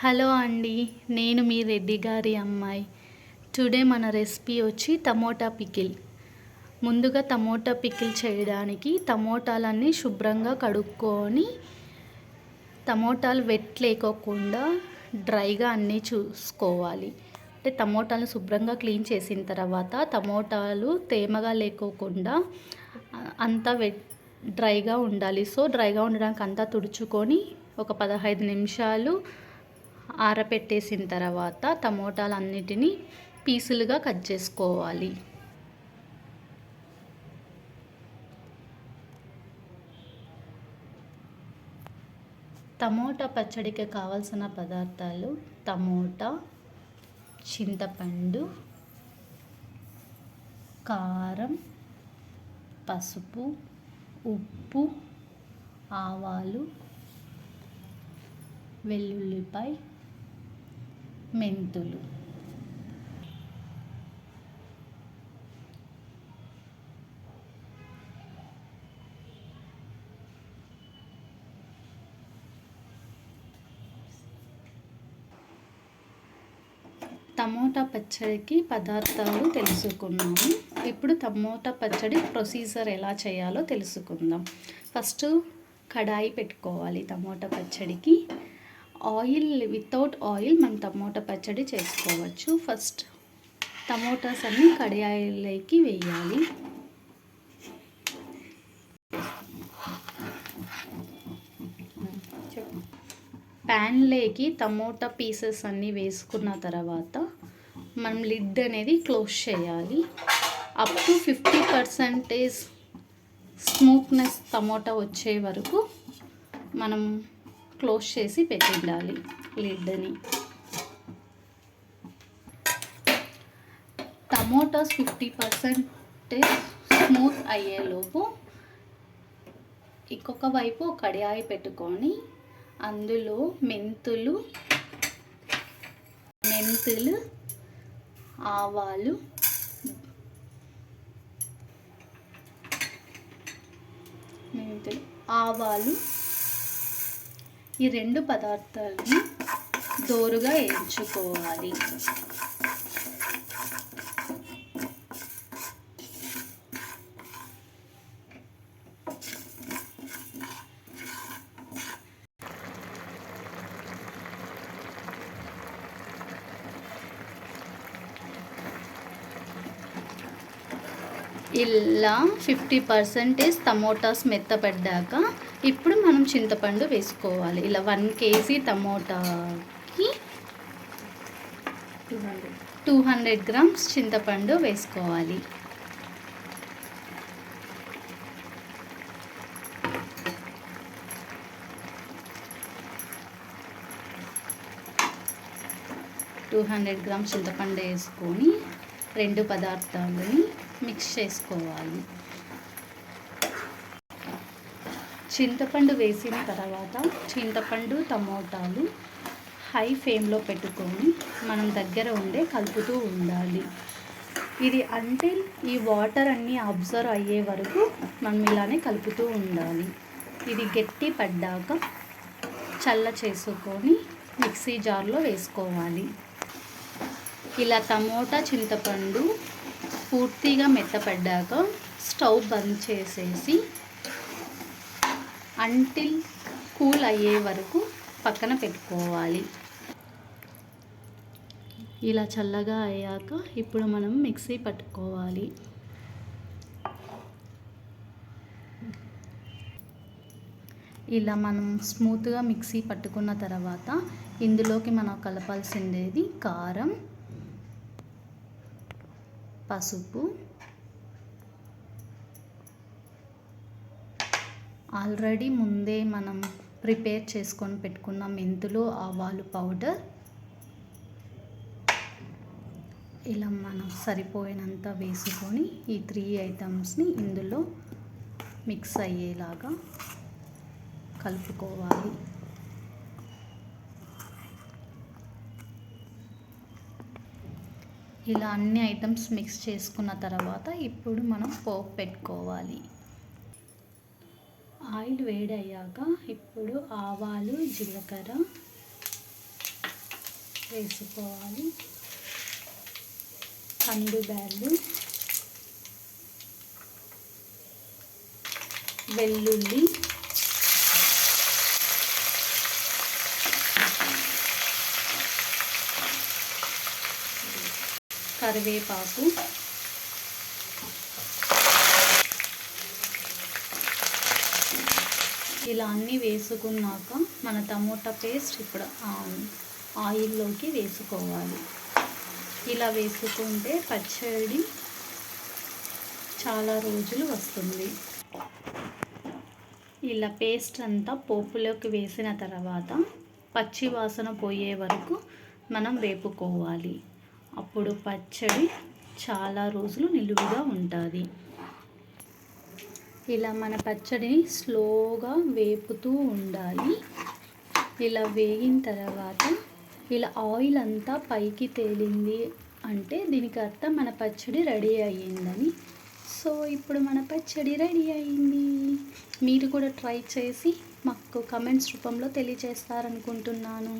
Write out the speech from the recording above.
Hello అండి నేను మీ రెడ్డి గారి అమ్మాయి. టుడే మన రెసిపీ వచ్చి టమోటా పికిల్. ముందుగా టమోటా పికిల్ చేయడానికి టమోటాలన్నీ శుభ్రంగా కడుక్కొని టమోటాలు వెట్ లేకోకుండా డ్రైగా అన్నీ చూసుకోవాలి. అంటే టమోటాలు శుభ్రంగా క్లీన్ చేసిన తర్వాత టమోటాలు తేమగా లేకోకుండా అంతా వెట్ డ్రైగా ఉండాలి. సో డ్రైగా ఉండడానికి అంతా తుడుచుకొని ఒక పదహైదు నిమిషాలు ఆరపెట్టేసిన తర్వాత టమోటాలన్నిటినీ పీసులుగా కట్ చేసుకోవాలి. టమోటా పచ్చడికి కావాల్సిన పదార్థాలు టమోటా చింతపండు కారం పసుపు ఉప్పు ఆవాలు వెల్లుల్లిపాయ మెంతులు. టమోటా పచ్చడికి పదార్థాలు తెలుసుకున్నాము ఇప్పుడు టమోటా పచ్చడి ప్రొసీజర్ ఎలా చేయాలో తెలుసుకుందాం. ఫస్ట్ కడాయి పెట్టుకోవాలి టమోటా పచ్చడికి. ఆయిల్ వితౌట్ ఆయిల్ మనం టమోటా పచ్చడి చేసుకోవచ్చు. ఫస్ట్ టమోటాస్ అన్నీ కడాయిలోకి వేయాలి. ప్యాన్లోకి టమోటా పీసెస్ అన్నీ వేసుకున్న తర్వాత మనం లిడ్ అనేది క్లోజ్ చేయాలి. Up to fifty percentage smoothness tomato వచ్చే వరకు మనం క్లోజ్ చేసి పెట్టిండాలి లిడ్ని టమోటాస్ ఫిఫ్టీ పర్సెంటేజ్ స్మూత్ అయ్యేలోపు ఇంకొక వైపు కడియాయి పెట్టుకొని అందులో మెంతులు మెంతులు ఆవాలు మెంతులు ఆవాలు ఈ రెండు పదార్థాలని దోరుగా ఎంచుకోవాలి. ఇలా ఫిఫ్టీ పర్సెంటేజ్ టమోటాస్ మెత్తపడ్డాక ఇప్పుడు మనం చింతపండు వేసుకోవాలి. ఇలా వన్ కేజీ టమోటాకి టూ హండ్రెడ్ గ్రామ్స్ చింతపండు వేసుకోవాలి. టూ హండ్రెడ్ గ్రామ్స్ చింతపండు వేసుకొని రెండు పదార్థాలని మిక్స్ చేసుకోవాలి. చింతపండు వేసిన తర్వాత చింతపండు టమోటాలు హై ఫ్లేమ్లో పెట్టుకొని మనం దగ్గర ఉండే కలుపుతూ ఉండాలి. ఇది అంటే ఈ వాటర్ అన్నీ అబ్జర్వ్ అయ్యే వరకు మనం ఇలానే కలుపుతూ ఉండాలి. ఇది గట్టి పడ్డాక చల్ల చేసుకొని మిక్సీ జార్లో వేసుకోవాలి. ఇలా టమోటా చింతపండు పూర్తిగా మెత్తపడ్డాక స్టవ్ బంద్ చేసేసి అంటిల్ కూల్ అయ్యే వరకు పక్కన పెట్టుకోవాలి. ఇలా చల్లగా అయ్యాక ఇప్పుడు మనం మిక్సీ పట్టుకోవాలి. ఇలా మనం స్మూత్గా మిక్సీ పట్టుకున్న తర్వాత ఇందులోకి మనం కలపాల్సిందేది కారం. పసుపు. ఆల్రెడీ ముందే మనం ప్రిపేర్ చేసుకొని పెట్టుకున్న మెంతులు ఆవాలు పౌడర్. ఇలా మనం సరిపోయినంత వేసుకొని ఈ త్రీ ఐటమ్స్ని ఇందులో మిక్స్ అయ్యేలాగా కలుపుకోవాలి. ఇలా అన్ని ఐటమ్స్ మిక్స్ చేసుకున్న తర్వాత ఇప్పుడు మనం పోపు పెట్టుకోవాలి. ఆయిల్ వేడయ్యాక ఇప్పుడు ఆవాలు జీలకర్ర వేసుకోవాలి. కంది బ్యాళ్ళు వెల్లుల్లి కరివేపాకు. ఇలా అన్నీ వేసుకున్నాక మన టమోటా పేస్ట్ ఇప్పుడు ఆయిల్లోకి వేసుకోవాలి. ఇలా వేసుకుంటే పచ్చడి చాలా రోజులు వస్తుంది. ఇలా పేస్ట్ అంతా పోపులోకి వేసిన తర్వాత పచ్చి వాసన పోయే వరకు మనం వేపుకోవాలి. అప్పుడు పచ్చడి చాలా రోజులు నిలువుగా ఉంటుంది. ఇలా మన పచ్చడిని స్లోగా వేపుతూ ఉండాలి. ఇలా వేగిన తర్వాత ఇలా ఆయిల్ అంతా పైకి తేలింది అంటే దీనికి అర్థం మన పచ్చడి రెడీ అయ్యిందని. సో ఇప్పుడు మన పచ్చడి రెడీ అయింది మీరు కూడా ట్రై చేసి మాకు కమెంట్స్ రూపంలో తెలియజేస్తారనుకుంటున్నాను.